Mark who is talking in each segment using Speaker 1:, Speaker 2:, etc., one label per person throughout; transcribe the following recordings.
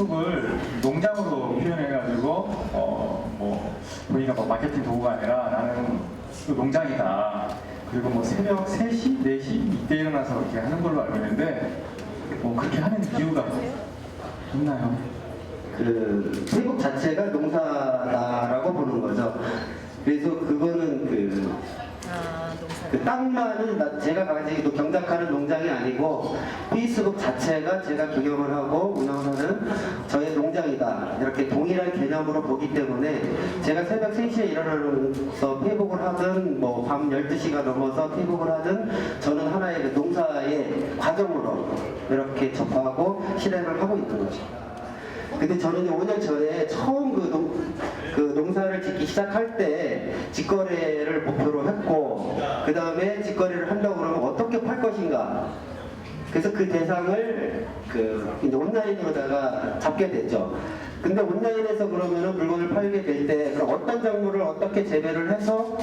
Speaker 1: 페이스북을 농장으로 표현해가지고 어뭐 본인가 뭐 마케팅 도구가 아니라 나는 그 농장이다. 그리고 뭐 새벽 3시, 4시 이때 일어나서 이렇게 하는 걸로 알고 있는데 뭐 그렇게 하는 이유가 있나요?
Speaker 2: 그 태국 자체가 농사다라고 보는 거죠. 그래서 그거는 그. 그 땅만은 나- 제가 가지고 경작하는 농장이 아니고 페이스북 자체가 제가 경영을 하고 운영하는 저의 농장이다 이렇게 동일한 개념으로 보기 때문에 제가 새벽 3시에 일어나서 페이북을 하든 뭐 밤 12시가 넘어서 페이북을 하든 저는 하나의 그 농사의 과정으로 이렇게 접하고 실행을 하고 있는 거죠. 근데 저는 이제 5년 전에 처음 그, 농, 그 농사를 짓기 시작할 때 직거래를 했고 그 다음에 직거래를 한다고 그러면 어떻게 팔 것인가 그래서 그 대상을 그 이제 온라인으로다가 잡게 됐죠. 근데 온라인에서 그러면은 물건을 팔게 될 때 어떤 작물을 어떻게 재배를 해서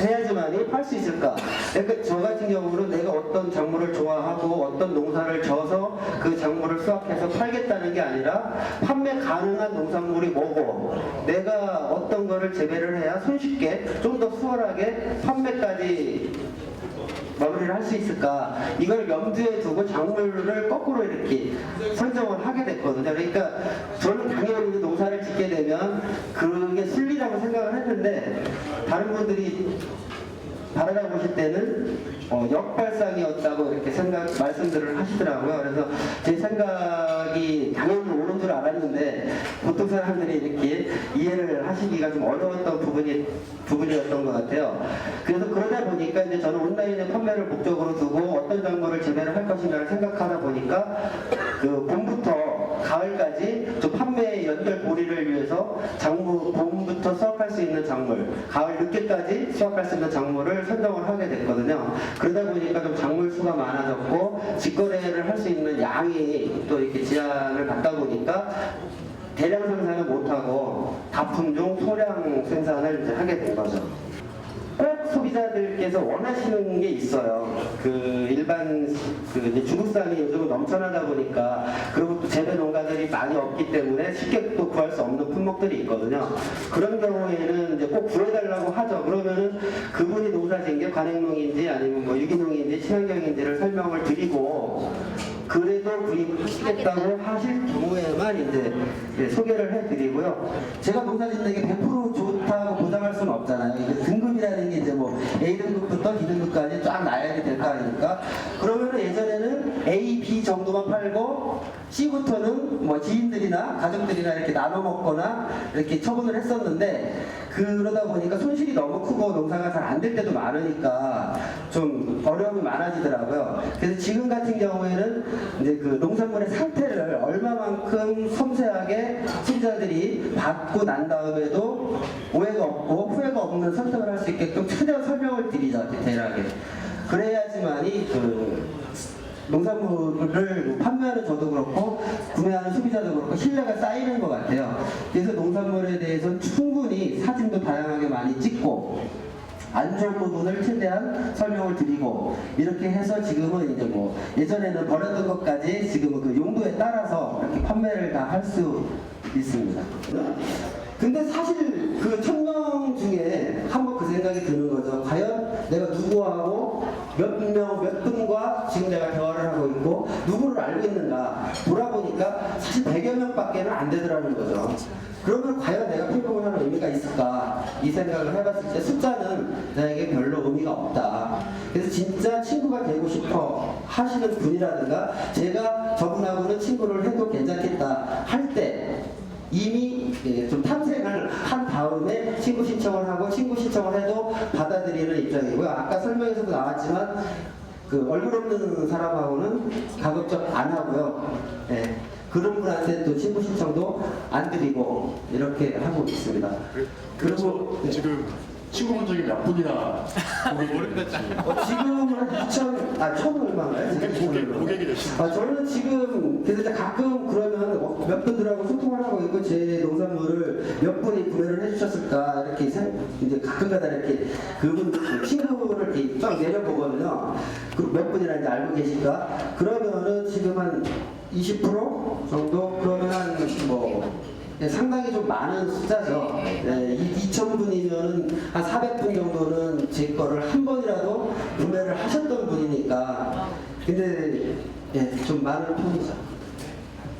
Speaker 2: 해야지만이 팔 수 있을까? 그러니까 저 같은 경우는 내가 어떤 작물을 좋아하고 어떤 농사를 져서 그 작물을 수확해서 팔겠다는 게 아니라 판매 가능한 농산물이 뭐고 내가 어떤 거를 재배를 해야 손쉽게 좀 더 수월하게 판매까지 마무리를 할 수 있을까 이걸 염두에 두고 작물을 거꾸로 이렇게 선정을 하게. 그러니까 저는 당연히 농사를 짓게 되면 그게 순리라고 생각을 했는데 다른 분들이 바라보실 때는 어, 역발상이었다고 이렇게 생각 말씀들을 하시더라고요. 그래서 제 생각이 당연히 옳은 줄 알았는데 보통 사람들이 이렇게 이해를 하시기가 좀 어려웠던 부분이 부분이었던 것 같아요. 그래서 그러다 보니까 이제 저는 온라인에 판매를 목적으로 두고 어떤 작물을 재배를 할 것인가를 생각하다 보니까 그 봄부터 가을까지 좀 판매 연결 고리를 위해서 작물 봄부터 수 있는 작물, 가을 늦게까지 수확할 수 있는 작물을 선정을 하게 됐거든요. 그러다 보니까 좀 작물 수가 많아졌고 직거래를 할 수 있는 양이 또 이렇게 제한을 받다 보니까 대량 생산을 못하고 다품 종 소량 생산을 하게 된 거죠. 꼭 소비자들께서 원하시는 게 있어요. 그 일반 그 중국산이 요즘 넘쳐나다 보니까 그리고 또 재배 농가들이 많이 없기 때문에 쉽게 또 구할 수 없는 품목들이 있거든요. 그런 경우에는 이제 꼭 구해달라고 하죠. 그러면은 그분이 농사진 게 관행농인지 아니면 뭐 유기농인지 친환경인지를 설명을 드리고 그래도 구입하시겠다고 하실 경우에만 이제 예, 소개를 해드리고요. 제가 농사 짓는 게 100% 좋다고 보장할 수는 없잖아요. 등급이라는 게 이제 뭐 A등급부터 B등급까지 쫙 나열이 될 거 아닙니까? 그러면 A, B 정도만 팔고 C부터는 뭐 지인들이나 가족들이나 이렇게 나눠 먹거나 이렇게 처분을 했었는데 그러다 보니까 손실이 너무 크고 농사가 잘 안 될 때도 많으니까 좀 어려움이 많아지더라고요. 그래서 지금 같은 경우에는 이제 그 농산물의 상태를 얼마만큼 섬세하게 소비자들이 받고 난 다음에도 오해가 없고 후회가 없는 선택을 할 수 있게끔 최대한 설명을 드리죠, 디테일하게. 그래야지만이 그 농산물을 판매하는 저도 그렇고 구매하는 소비자도 그렇고 신뢰가 쌓이는 것 같아요. 그래서 농산물에 대해서는 충분히 사진도 다양하게 많이 찍고 안 좋은 부분을 최대한 설명을 드리고 이렇게 해서 지금은 이제 뭐 예전에는 버렸던 것까지 지금은 그 용도에 따라서 이렇게 판매를 다 할 수 있습니다. 근데 사실 그 천명 중에 생각이 드는 거죠. 과연 내가 누구하고 몇 명, 몇 분과 지금 내가 대화를 하고 있고 누구를 알고 있는가 돌아보니까 사실 100여 명밖에는 안 되더라는 거죠. 그러면 과연 내가 필복을 하는 의미가 있을까? 이 생각을 해봤을 때 숫자는 나에게 별로 의미가 없다. 그래서 진짜 친구가 되고 싶어 하시는 분이라든가 제가 저분하고는 친구를 해도 괜찮겠다 할 때 이미 예, 좀 탐색을 한 친구 신청을 하고 친구 신청을 해도 받아들이는 입장이고요. 아까 설명에서도 나왔지만 그 얼굴 없는 사람하고는 가급적 안 하고요. 예, 그런 분한테 또 친구 신청도 안 드리고 이렇게 하고 있습니다. 그리고 네.
Speaker 3: 지금 친구분들이 몇 분이나 고객이
Speaker 2: 어, 지금은 2천, 아, 천 얼마인가요? 지금
Speaker 3: 고객, 고객이 되신
Speaker 2: 아, 저는 지금, 그래서 이제 가끔 그러면 어, 몇 분들하고 소통을 하고 있고, 제 농산물을 몇 분이 구매를 해주셨을까, 이렇게 생, 이제 가끔 가다 이렇게 그분, 그 친구를 이렇게 쫙 내려보거든요. 그 몇 분이나 이제 알고 계실까? 그러면은 지금 한 20% 정도? 상당히 좀 많은 숫자죠. 예, 2,000분이면은 한 400분 정도는 제 거를 한 번이라도 구매를 하셨던 분이니까. 근데 예, 좀 많은 편이죠.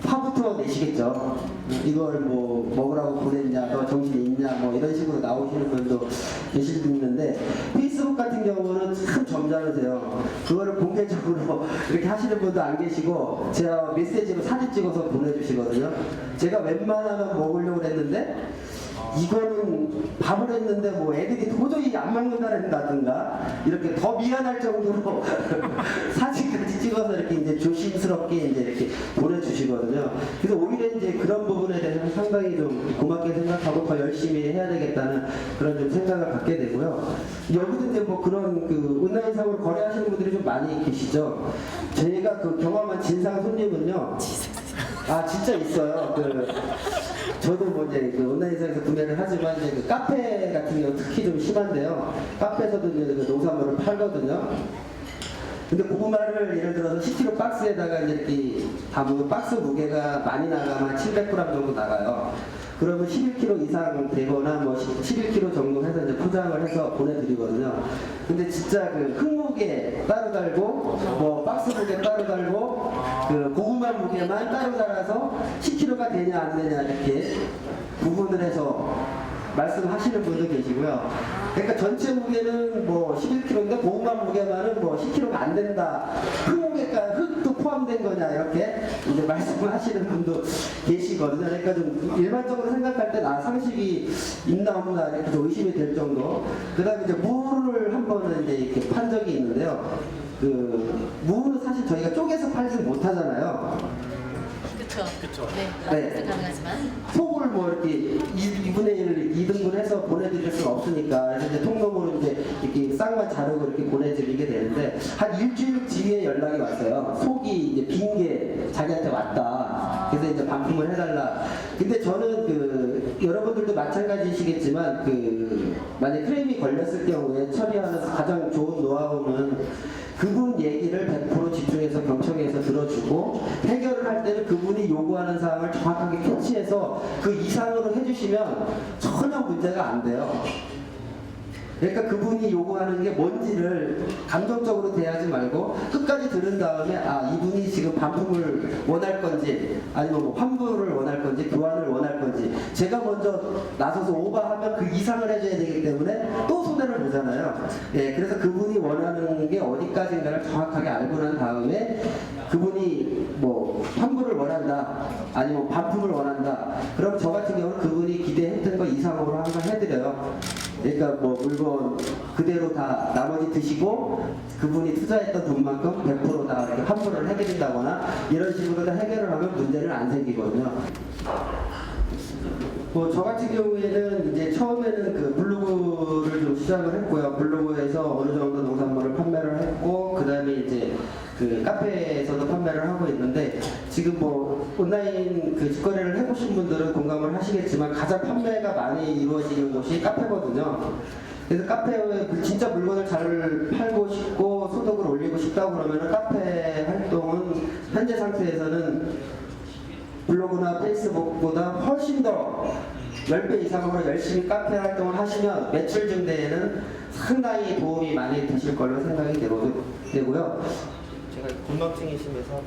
Speaker 2: 파부터 내시겠죠. 이걸 뭐 먹으라고 보냈냐, 너 정신이 있냐, 뭐 이런 식으로 나오시는 분도 계실 수 있는데 페이스북 같은 경우 는참 점잖으세요. 그거를 공개적으로 이렇게 하시는 분도 안 계시고 제가 메시지로 사진 찍어서 보내주시거든요. 제가 웬만하면 먹으려고 했는데 이거는 밥을 했는데 뭐 애들이 도저히 안 먹는다든가 이렇게 더 미안할 정도로 사진까지 찍어서 이렇게 이제 조심스럽게 이제 이렇게 보내주시거든요. 그래서 오히려 이제 그런 부분에 대해서 상당히 좀 고맙게 생각하고 더 열심히 해야 되겠다는 그런 좀 생각을 갖게 되고요. 여기도 이제 뭐 그런 그 온라인상으로 거래하시는 분들이 좀 많이 계시죠. 제가 그 경험한 진상 손님은요. 아 진짜 있어요. 그 저도 뭐 이제 그 온라인상에서 구매를 하지만 이제 그 카페 같은 경우 특히 좀 심한데요. 카페에서도 이제 그 농산물을 팔거든요. 근데 고구마를 예를 들어서 10kg 박스에다가 이제 이렇게 담으면 박스 무게가 많이 나가면 700g 정도 나가요. 그러면 11kg 이상 되거나 뭐 11kg 정도 해서 이제 포장을 해서 보내드리거든요. 근데 진짜 그 흙무게 따로 달고 뭐 박스 무게 따로 달고 그 고구마 무게만 따로 달아서 10kg가 되냐 안 되냐 이렇게 구분을 해서 말씀하시는 분도 계시고요. 그러니까 전체 무게는 뭐 11kg인데 고구마 무게만은 뭐 10kg가 안 된다. 흙무게가 흙도 포함된 거냐 이렇게 이제 말씀하시는 분도 계시거든요. 그러니까 좀 일반적으로 생각할 때 나 상식이 있나 없나 이렇게 좀 의심이 될 정도. 그다음에 이제 무를 한 번은 이제 이렇게 판 적이 있는데요. 그 무는 사실 저희가 쪼개서 팔지 못하잖아요.
Speaker 4: 그쵸.
Speaker 3: 그쵸.
Speaker 4: 네,
Speaker 2: 네.
Speaker 4: 가능하지만.
Speaker 2: 속을 뭐 이렇게 2 분의 1을 2등분 해서 보내드릴 수는 없으니까 그래서 이제 통로으로 이제 이렇게 쌍만 자르고 이렇게 보내드리게 되는데 한 일주일 뒤에 연락이 왔어요. 속이 이제 빈 게 자기한테 왔다. 그래서 이제 반품을 해달라. 근데 저는 그 여러분들도 마찬가지시겠지만 그 만약 크레임이 걸렸을 경우에 처리하는 가장 좋은 노하우는 그분 얘기를 100% 집중해서 경청해서 들어주고 해결을 할 때는 그분이 요구하는 사항을 정확하게 캐치해서 그 이상으로 해주시면 전혀 문제가 안 돼요. 그러니까 그분이 요구하는 게 뭔지를 감정적으로 대하지 말고 끝까지 들은 다음에 아 이분이 지금 반품을 원할 건지 아니면 뭐 환불을 원할 건지 교환을 원할 건지 제가 먼저 나서서 오버하면 그 이상을 해줘야 되기 때문에 또 손해를 보잖아요. 예, 그래서 그분이 원하는 게 어디까지인가를 정확하게 알고 난 다음에 그분이 뭐 환불을 원한다 아니면 반품을 원한다 그럼 저 같은 경우는 그분이 기대했던 거 이상으로 항상 해드려요. 그러니까 뭐 물건 그대로 다 나머지 드시고 그분이 투자했던 돈만큼 100%다 이렇게 환불을 해드린다거나 이런 식으로 다 해결을 하면 문제는 안 생기거든요. 뭐저 같은 경우에는 이제 처음에는 그 블로그를 좀 시작을 했고요. 블로그에서 어느 정도 농산물을 판매를 했고 그 다음에 이제 그 카페에서도 판매를 하고 있는데 지금 뭐 온라인 그 직거래를 해보신 분들은 공감을 하시겠지만 가장 판매가 많이 이루어지는 곳이 카페거든요. 그래서 카페에 진짜 물건을 잘 팔고 싶고 소득을 올리고 싶다고 그러면 카페 활동은 현재 상태에서는 블로그나 페이스북보다 훨씬 더 10배 이상으로 열심히 카페 활동을 하시면 매출 증대에는 상당히 도움이 많이 되실 걸로 생각이 되고, 되고요. 제가 건망증이심에서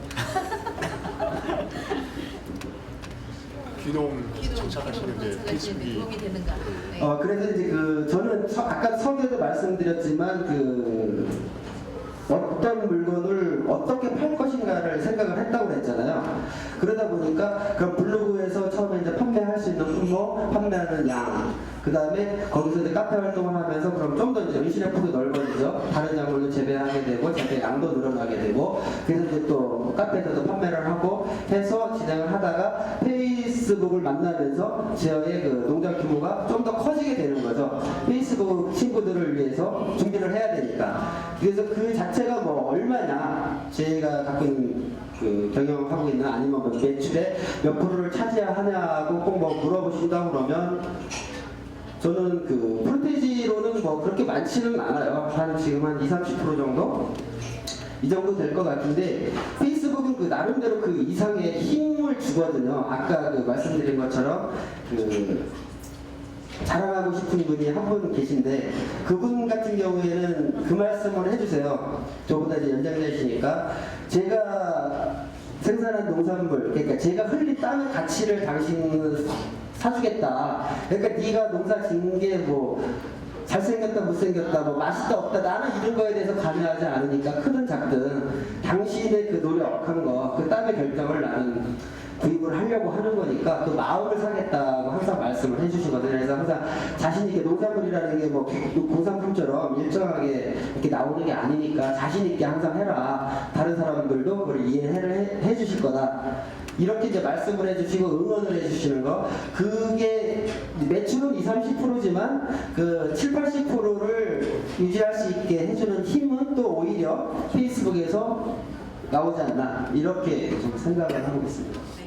Speaker 3: 귀농
Speaker 4: 기도
Speaker 3: 정착하시는데
Speaker 4: 기도
Speaker 3: 페이스북이
Speaker 4: 도움이 되는가. 네.
Speaker 2: 어, 그래서 이제 그 저는 서- 아까 서두에도 말씀드렸지만 그 어떤 물건을 어떻게 팔 것인가를 생각을 했다고 했잖아요. 그러다 보니까 그 블로그에서 처음에 이제 판매할 수 있는 품목, 판매하는 양, 그 다음에 거기서 이제 카페 활동을 하면서 그럼 좀 더 이제 의신의 폭이 넓어지죠. 다른 작물도 재배하게 되고, 재배 양도 늘어나게 되고, 그래서 이제 또 카페에서도 판매를 하고 해서 진행을 하다가 페이스북을 만나면서 저의 그 농장 규모가 좀 더 커지게 되는 거죠. 페이스북 친구들을 위해서 준비를 해야 되니까. 그래서 그 자체가 뭐 얼마냐, 제가 가끔 그 경영하고 있는 아니면 뭐 매출의 몇 프로를 차지하냐고 꼭 뭐 물어보신다고 그러면 저는 그 프로테지로는 뭐 그렇게 많지는 않아요. 한 지금 한 2, 30% 정도? 이 정도 될 것 같은데 페이스북은 그 나름대로 그 이상의 힘을 주거든요. 아까 그 말씀드린 것처럼 그 자랑하고 싶은 분이 한 분 계신데 그분 같은 경우에는 그 말씀을 해주세요. 저보다 이제 연장자이시니까 제가 생산한 농산물, 그러니까 제가 흘린 땀의 가치를 당신은 사주겠다. 그러니까 네가 농사 짓는 게 뭐 잘생겼다 못생겼다 뭐 맛있다 없다 나는 이런 거에 대해서 관여하지 않으니까 크든 작든 당신의 그 노력한 거그 땀의 결정을 나는 구입을 하려고 하는 거니까 그 마음을 사겠다고 항상 말씀을 해주시거든요. 그래서 항상 자신 있게 농산물이라는 게뭐 공산품처럼 일정하게 이렇게 나오는 게 아니니까 자신 있게 항상 해라. 다른 사람들도 그걸 이해를 해, 해주실 거다. 이렇게 이제 말씀을 해주시고 응원을 해주시는 거 그게 매출은 20, 30%지만 그 7, 80%를 유지할 수 있게 해주는 힘은 또 오히려 페이스북에서 나오지 않나 이렇게 좀 생각을 하고 있습니다.
Speaker 4: 네.